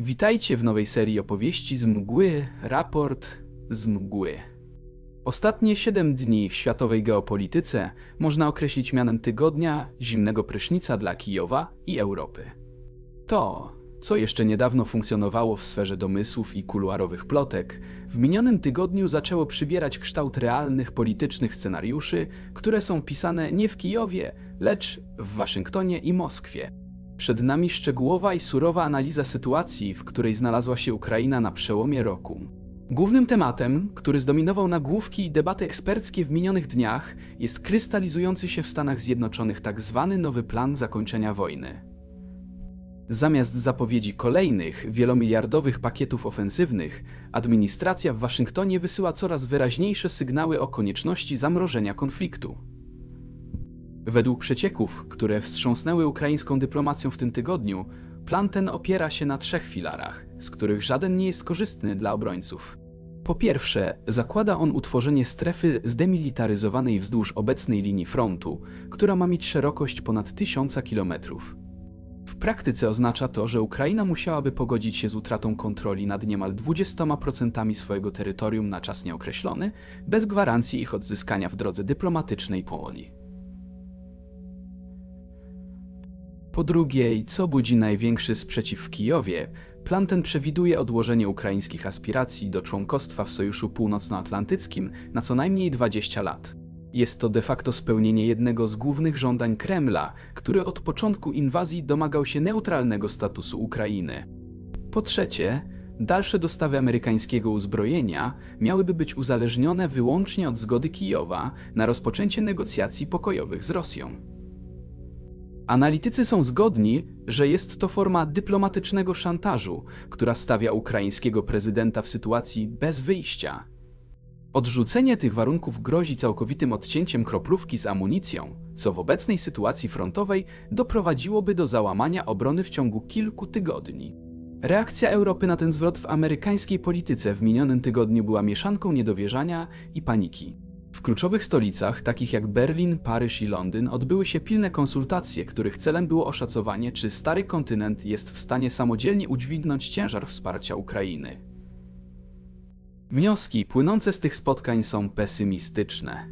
Witajcie w nowej serii opowieści z mgły, raport z mgły. Ostatnie 7 dni w światowej geopolityce można określić mianem tygodnia zimnego prysznica dla Kijowa i Europy. To, co jeszcze niedawno funkcjonowało w sferze domysłów i kuluarowych plotek, w minionym tygodniu zaczęło przybierać kształt realnych politycznych scenariuszy, które są pisane nie w Kijowie, lecz w Waszyngtonie i Moskwie. Przed nami szczegółowa i surowa analiza sytuacji, w której znalazła się Ukraina na przełomie roku. Głównym tematem, który zdominował nagłówki i debaty eksperckie w minionych dniach, jest krystalizujący się w Stanach Zjednoczonych tzw. nowy plan zakończenia wojny. Zamiast zapowiedzi kolejnych, wielomiliardowych pakietów ofensywnych, administracja w Waszyngtonie wysyła coraz wyraźniejsze sygnały o konieczności zamrożenia konfliktu. Według przecieków, które wstrząsnęły ukraińską dyplomacją w tym tygodniu, plan ten opiera się na trzech filarach, z których żaden nie jest korzystny dla obrońców. Po pierwsze, zakłada on utworzenie strefy zdemilitaryzowanej wzdłuż obecnej linii frontu, która ma mieć szerokość ponad 1000 kilometrów. W praktyce oznacza to, że Ukraina musiałaby pogodzić się z utratą kontroli nad niemal 20% swojego terytorium na czas nieokreślony, bez gwarancji ich odzyskania w drodze dyplomatycznej powoli. Po drugie, i co budzi największy sprzeciw w Kijowie, plan ten przewiduje odłożenie ukraińskich aspiracji do członkostwa w Sojuszu Północnoatlantyckim na co najmniej 20 lat. Jest to de facto spełnienie jednego z głównych żądań Kremla, który od początku inwazji domagał się neutralnego statusu Ukrainy. Po trzecie, dalsze dostawy amerykańskiego uzbrojenia miałyby być uzależnione wyłącznie od zgody Kijowa na rozpoczęcie negocjacji pokojowych z Rosją. Analitycy są zgodni, że jest to forma dyplomatycznego szantażu, która stawia ukraińskiego prezydenta w sytuacji bez wyjścia. Odrzucenie tych warunków grozi całkowitym odcięciem kroplówki z amunicją, co w obecnej sytuacji frontowej doprowadziłoby do załamania obrony w ciągu kilku tygodni. Reakcja Europy na ten zwrot w amerykańskiej polityce w minionym tygodniu była mieszanką niedowierzania i paniki. W kluczowych stolicach, takich jak Berlin, Paryż i Londyn, odbyły się pilne konsultacje, których celem było oszacowanie, czy stary kontynent jest w stanie samodzielnie udźwignąć ciężar wsparcia Ukrainy. Wnioski płynące z tych spotkań są pesymistyczne.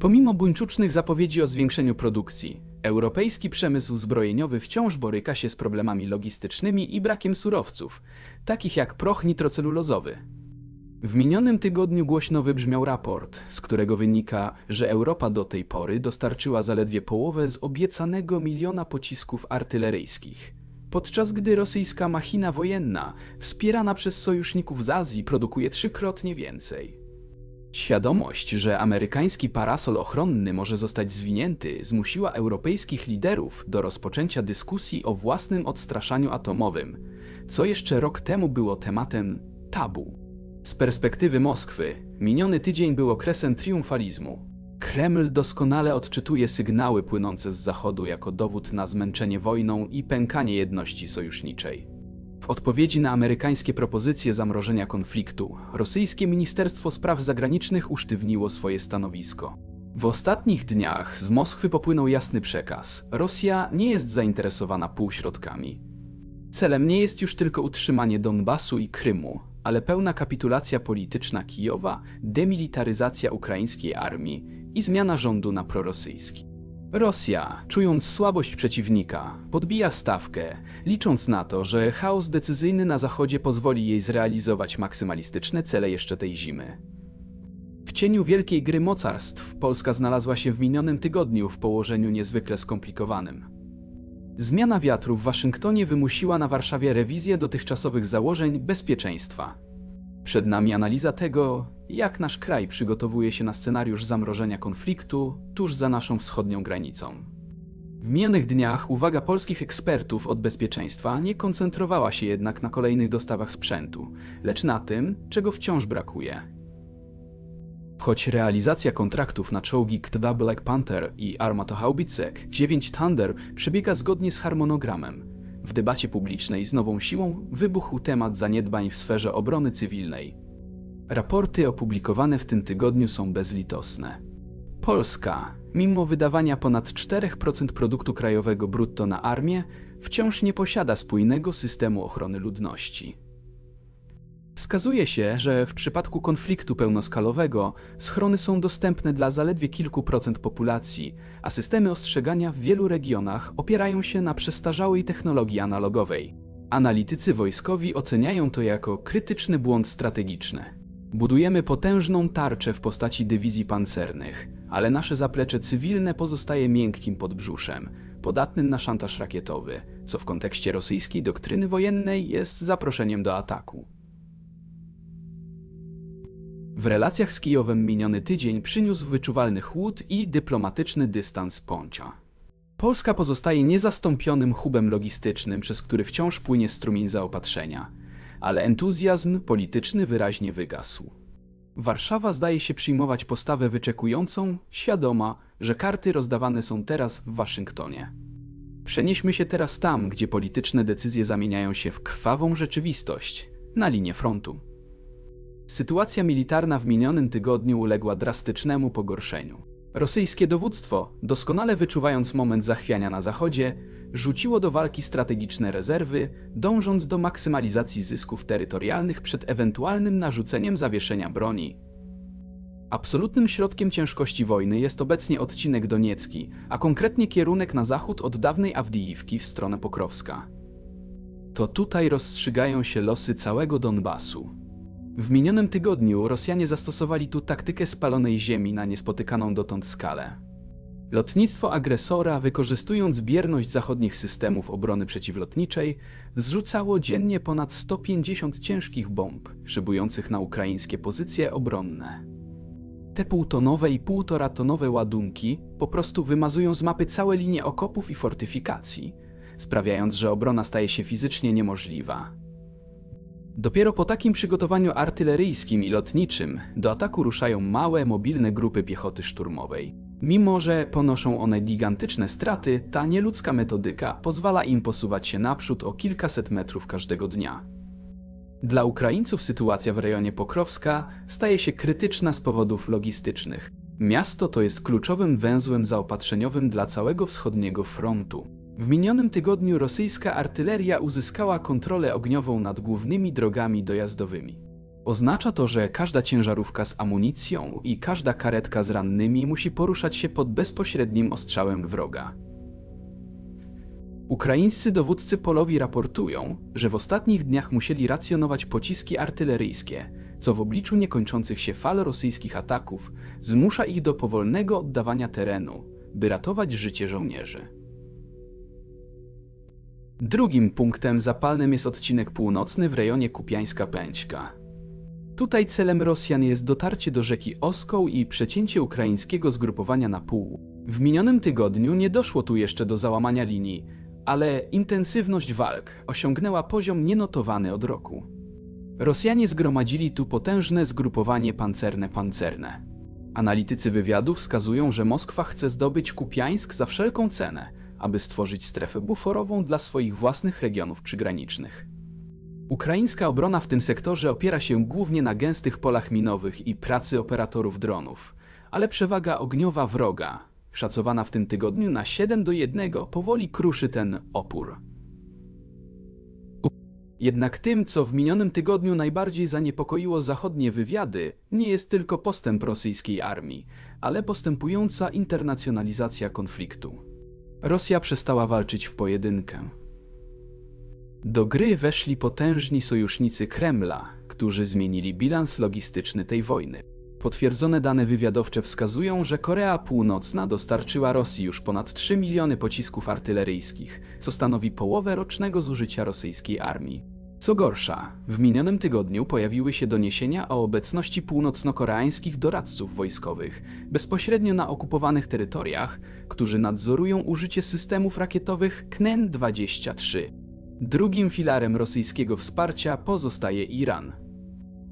Pomimo buńczucznych zapowiedzi o zwiększeniu produkcji, europejski przemysł zbrojeniowy wciąż boryka się z problemami logistycznymi i brakiem surowców, takich jak proch nitrocelulozowy. W minionym tygodniu głośno wybrzmiał raport, z którego wynika, że Europa do tej pory dostarczyła zaledwie połowę z obiecanego miliona pocisków artyleryjskich, podczas gdy rosyjska machina wojenna, wspierana przez sojuszników z Azji, produkuje trzykrotnie więcej. Świadomość, że amerykański parasol ochronny może zostać zwinięty, zmusiła europejskich liderów do rozpoczęcia dyskusji o własnym odstraszaniu atomowym, co jeszcze rok temu było tematem tabu. Z perspektywy Moskwy, miniony tydzień był okresem triumfalizmu. Kreml doskonale odczytuje sygnały płynące z Zachodu jako dowód na zmęczenie wojną i pękanie jedności sojuszniczej. W odpowiedzi na amerykańskie propozycje zamrożenia konfliktu, rosyjskie Ministerstwo Spraw Zagranicznych usztywniło swoje stanowisko. W ostatnich dniach z Moskwy popłynął jasny przekaz: Rosja nie jest zainteresowana półśrodkami. Celem nie jest już tylko utrzymanie Donbasu i Krymu, ale pełna kapitulacja polityczna Kijowa, demilitaryzacja ukraińskiej armii i zmiana rządu na prorosyjski. Rosja, czując słabość przeciwnika, podbija stawkę, licząc na to, że chaos decyzyjny na Zachodzie pozwoli jej zrealizować maksymalistyczne cele jeszcze tej zimy. W cieniu wielkiej gry mocarstw Polska znalazła się w minionym tygodniu w położeniu niezwykle skomplikowanym. Zmiana wiatru w Waszyngtonie wymusiła na Warszawie rewizję dotychczasowych założeń bezpieczeństwa. Przed nami analiza tego, jak nasz kraj przygotowuje się na scenariusz zamrożenia konfliktu tuż za naszą wschodnią granicą. W minionych dniach uwaga polskich ekspertów od bezpieczeństwa nie koncentrowała się jednak na kolejnych dostawach sprzętu, lecz na tym, czego wciąż brakuje Choć realizacja kontraktów na czołgi K-2 Black Panther i armatohaubice 9 Thunder przebiega zgodnie z harmonogramem, w debacie publicznej z nową siłą wybuchł temat zaniedbań w sferze obrony cywilnej. Raporty opublikowane w tym tygodniu są bezlitosne. Polska, mimo wydawania ponad 4% produktu krajowego brutto na armię, wciąż nie posiada spójnego systemu ochrony ludności. Wskazuje się, że w przypadku konfliktu pełnoskalowego schrony są dostępne dla zaledwie kilku procent populacji, a systemy ostrzegania w wielu regionach opierają się na przestarzałej technologii analogowej. Analitycy wojskowi oceniają to jako krytyczny błąd strategiczny. Budujemy potężną tarczę w postaci dywizji pancernych, ale nasze zaplecze cywilne pozostaje miękkim podbrzuszem, podatnym na szantaż rakietowy, co w kontekście rosyjskiej doktryny wojennej jest zaproszeniem do ataku. W relacjach z Kijowem miniony tydzień przyniósł wyczuwalny chłód i dyplomatyczny dystans Poncia. Polska pozostaje niezastąpionym hubem logistycznym, przez który wciąż płynie strumień zaopatrzenia, ale entuzjazm polityczny wyraźnie wygasł. Warszawa zdaje się przyjmować postawę wyczekującą, świadoma, że karty rozdawane są teraz w Waszyngtonie. Przenieśmy się teraz tam, gdzie polityczne decyzje zamieniają się w krwawą rzeczywistość, na linię frontu. Sytuacja militarna w minionym tygodniu uległa drastycznemu pogorszeniu. Rosyjskie dowództwo, doskonale wyczuwając moment zachwiania na zachodzie, rzuciło do walki strategiczne rezerwy, dążąc do maksymalizacji zysków terytorialnych przed ewentualnym narzuceniem zawieszenia broni. Absolutnym środkiem ciężkości wojny jest obecnie odcinek Doniecki, a konkretnie kierunek na zachód od dawnej Awdijiwki w stronę Pokrowska. To tutaj rozstrzygają się losy całego Donbasu. W minionym tygodniu Rosjanie zastosowali tu taktykę spalonej ziemi na niespotykaną dotąd skalę. Lotnictwo agresora, wykorzystując bierność zachodnich systemów obrony przeciwlotniczej, zrzucało dziennie ponad 150 ciężkich bomb, szybujących na ukraińskie pozycje obronne. Te półtonowe i półtoratonowe ładunki po prostu wymazują z mapy całe linie okopów i fortyfikacji, sprawiając, że obrona staje się fizycznie niemożliwa. Dopiero po takim przygotowaniu artyleryjskim i lotniczym do ataku ruszają małe, mobilne grupy piechoty szturmowej. Mimo, że ponoszą one gigantyczne straty, ta nieludzka metodyka pozwala im posuwać się naprzód o kilkaset metrów każdego dnia. Dla Ukraińców sytuacja w rejonie Pokrowska staje się krytyczna z powodów logistycznych. Miasto to jest kluczowym węzłem zaopatrzeniowym dla całego wschodniego frontu. W minionym tygodniu rosyjska artyleria uzyskała kontrolę ogniową nad głównymi drogami dojazdowymi. Oznacza to, że każda ciężarówka z amunicją i każda karetka z rannymi musi poruszać się pod bezpośrednim ostrzałem wroga. Ukraińscy dowódcy polowi raportują, że w ostatnich dniach musieli racjonować pociski artyleryjskie, co w obliczu niekończących się fal rosyjskich ataków zmusza ich do powolnego oddawania terenu, by ratować życie żołnierzy. Drugim punktem zapalnym jest odcinek północny w rejonie Kupiańska-Pęćka. Tutaj celem Rosjan jest dotarcie do rzeki Oskoł i przecięcie ukraińskiego zgrupowania na pół. W minionym tygodniu nie doszło tu jeszcze do załamania linii, ale intensywność walk osiągnęła poziom nienotowany od roku. Rosjanie zgromadzili tu potężne zgrupowanie pancerne-pancerne. Analitycy wywiadu wskazują, że Moskwa chce zdobyć Kupiańsk za wszelką cenę – aby stworzyć strefę buforową dla swoich własnych regionów przygranicznych. Ukraińska obrona w tym sektorze opiera się głównie na gęstych polach minowych i pracy operatorów dronów, ale przewaga ogniowa wroga, szacowana w tym tygodniu na 7 do 1, powoli kruszy ten opór. Jednak tym, co w minionym tygodniu najbardziej zaniepokoiło zachodnie wywiady, nie jest tylko postęp rosyjskiej armii, ale postępująca internacjonalizacja konfliktu. Rosja przestała walczyć w pojedynkę. Do gry weszli potężni sojusznicy Kremla, którzy zmienili bilans logistyczny tej wojny. Potwierdzone dane wywiadowcze wskazują, że Korea Północna dostarczyła Rosji już ponad 3 miliony pocisków artyleryjskich, co stanowi połowę rocznego zużycia rosyjskiej armii. Co gorsza, w minionym tygodniu pojawiły się doniesienia o obecności północno-koreańskich doradców wojskowych bezpośrednio na okupowanych terytoriach, którzy nadzorują użycie systemów rakietowych KNEN-23. Drugim filarem rosyjskiego wsparcia pozostaje Iran.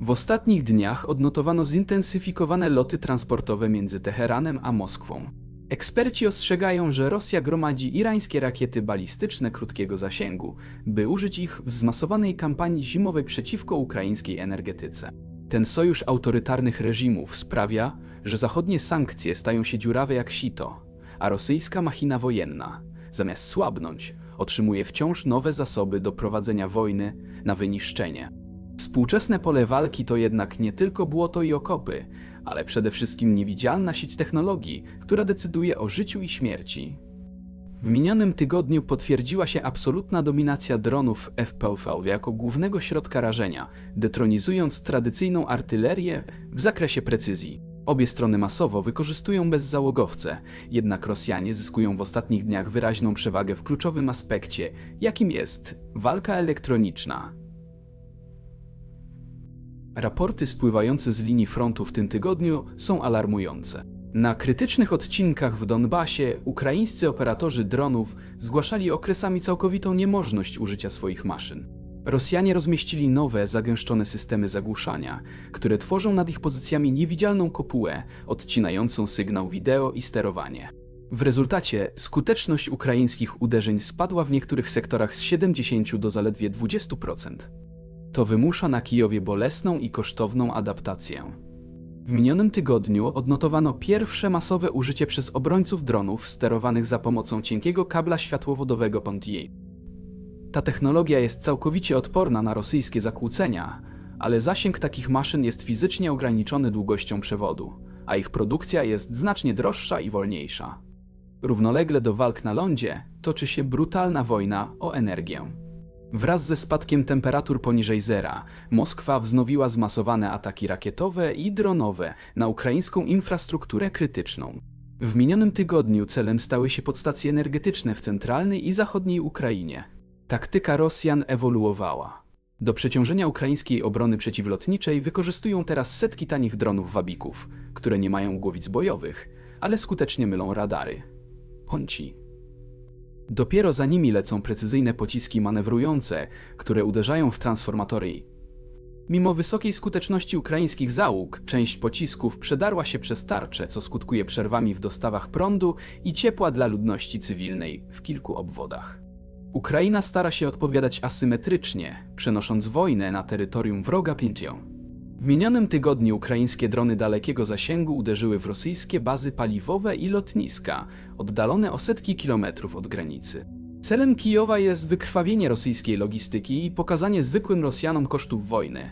W ostatnich dniach odnotowano zintensyfikowane loty transportowe między Teheranem a Moskwą. Eksperci ostrzegają, że Rosja gromadzi irańskie rakiety balistyczne krótkiego zasięgu, by użyć ich w zmasowanej kampanii zimowej przeciwko ukraińskiej energetyce. Ten sojusz autorytarnych reżimów sprawia, że zachodnie sankcje stają się dziurawe jak sito, a rosyjska machina wojenna, zamiast słabnąć, otrzymuje wciąż nowe zasoby do prowadzenia wojny na wyniszczenie. Współczesne pole walki to jednak nie tylko błoto i okopy, ale przede wszystkim niewidzialna sieć technologii, która decyduje o życiu i śmierci. W minionym tygodniu potwierdziła się absolutna dominacja dronów FPV jako głównego środka rażenia, detronizując tradycyjną artylerię w zakresie precyzji. Obie strony masowo wykorzystują bezzałogowce, jednak Rosjanie zyskują w ostatnich dniach wyraźną przewagę w kluczowym aspekcie, jakim jest walka elektroniczna. Raporty spływające z linii frontu w tym tygodniu są alarmujące. Na krytycznych odcinkach w Donbasie ukraińscy operatorzy dronów zgłaszali okresami całkowitą niemożność użycia swoich maszyn. Rosjanie rozmieścili nowe, zagęszczone systemy zagłuszania, które tworzą nad ich pozycjami niewidzialną kopułę, odcinającą sygnał wideo i sterowanie. W rezultacie skuteczność ukraińskich uderzeń spadła w niektórych sektorach z 70 do zaledwie 20%. To wymusza na Kijowie bolesną i kosztowną adaptację. W minionym tygodniu odnotowano pierwsze masowe użycie przez obrońców dronów sterowanych za pomocą cienkiego kabla światłowodowego Pontier. Ta technologia jest całkowicie odporna na rosyjskie zakłócenia, ale zasięg takich maszyn jest fizycznie ograniczony długością przewodu, a ich produkcja jest znacznie droższa i wolniejsza. Równolegle do walk na lądzie toczy się brutalna wojna o energię. Wraz ze spadkiem temperatur poniżej zera, Moskwa wznowiła zmasowane ataki rakietowe i dronowe na ukraińską infrastrukturę krytyczną. W minionym tygodniu celem stały się podstacje energetyczne w centralnej i zachodniej Ukrainie. Taktyka Rosjan ewoluowała. Do przeciążenia ukraińskiej obrony przeciwlotniczej wykorzystują teraz setki tanich dronów wabików, które nie mają głowic bojowych, ale skutecznie mylą radary. Ponci. Dopiero za nimi lecą precyzyjne pociski manewrujące, które uderzają w transformatory. Mimo wysokiej skuteczności ukraińskich załóg, część pocisków przedarła się przez tarcze, co skutkuje przerwami w dostawach prądu i ciepła dla ludności cywilnej w kilku obwodach. Ukraina stara się odpowiadać asymetrycznie, przenosząc wojnę na terytorium wroga pięcią. W minionym tygodniu ukraińskie drony dalekiego zasięgu uderzyły w rosyjskie bazy paliwowe i lotniska, oddalone o setki kilometrów od granicy. Celem Kijowa jest wykrwawienie rosyjskiej logistyki i pokazanie zwykłym Rosjanom kosztów wojny.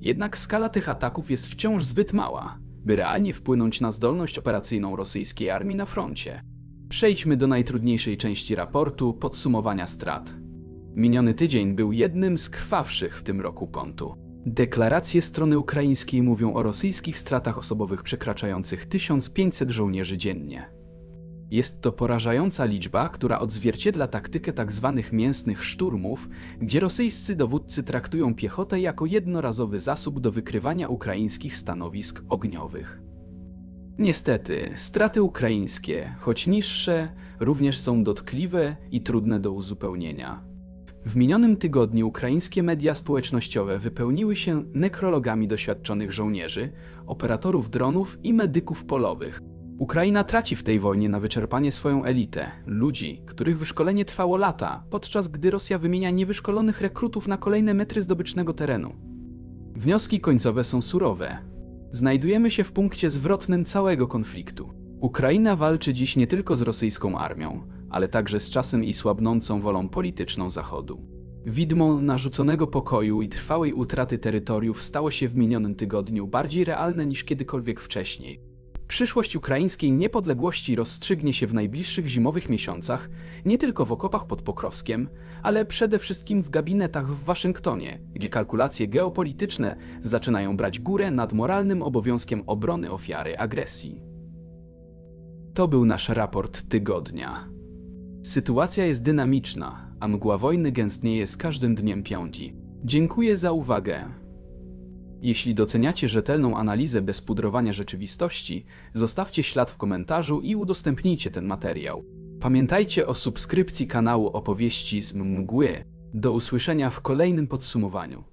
Jednak skala tych ataków jest wciąż zbyt mała, by realnie wpłynąć na zdolność operacyjną rosyjskiej armii na froncie. Przejdźmy do najtrudniejszej części raportu podsumowania strat. Miniony tydzień był jednym z krwawszych w tym roku kontu. Deklaracje strony ukraińskiej mówią o rosyjskich stratach osobowych przekraczających 1500 żołnierzy dziennie. Jest to porażająca liczba, która odzwierciedla taktykę tzw. Tak mięsnych szturmów, gdzie rosyjscy dowódcy traktują piechotę jako jednorazowy zasób do wykrywania ukraińskich stanowisk ogniowych. Niestety, straty ukraińskie, choć niższe, również są dotkliwe i trudne do uzupełnienia. W minionym tygodniu ukraińskie media społecznościowe wypełniły się nekrologami doświadczonych żołnierzy, operatorów dronów i medyków polowych. Ukraina traci w tej wojnie na wyczerpanie swoją elitę, ludzi, których wyszkolenie trwało lata, podczas gdy Rosja wymienia niewyszkolonych rekrutów na kolejne metry zdobycznego terenu. Wnioski końcowe są surowe. Znajdujemy się w punkcie zwrotnym całego konfliktu. Ukraina walczy dziś nie tylko z rosyjską armią, ale także z czasem i słabnącą wolą polityczną Zachodu. Widmo narzuconego pokoju i trwałej utraty terytoriów stało się w minionym tygodniu bardziej realne niż kiedykolwiek wcześniej. Przyszłość ukraińskiej niepodległości rozstrzygnie się w najbliższych zimowych miesiącach, nie tylko w okopach pod Pokrowskiem, ale przede wszystkim w gabinetach w Waszyngtonie, gdzie kalkulacje geopolityczne zaczynają brać górę nad moralnym obowiązkiem obrony ofiary agresji. To był nasz raport tygodnia. Sytuacja jest dynamiczna, a mgła wojny gęstnieje z każdym dniem piąci. Dziękuję za uwagę. Jeśli doceniacie rzetelną analizę bez pudrowania rzeczywistości, zostawcie ślad w komentarzu i udostępnijcie ten materiał. Pamiętajcie o subskrypcji kanału Opowieści z Mgły. Do usłyszenia w kolejnym podsumowaniu.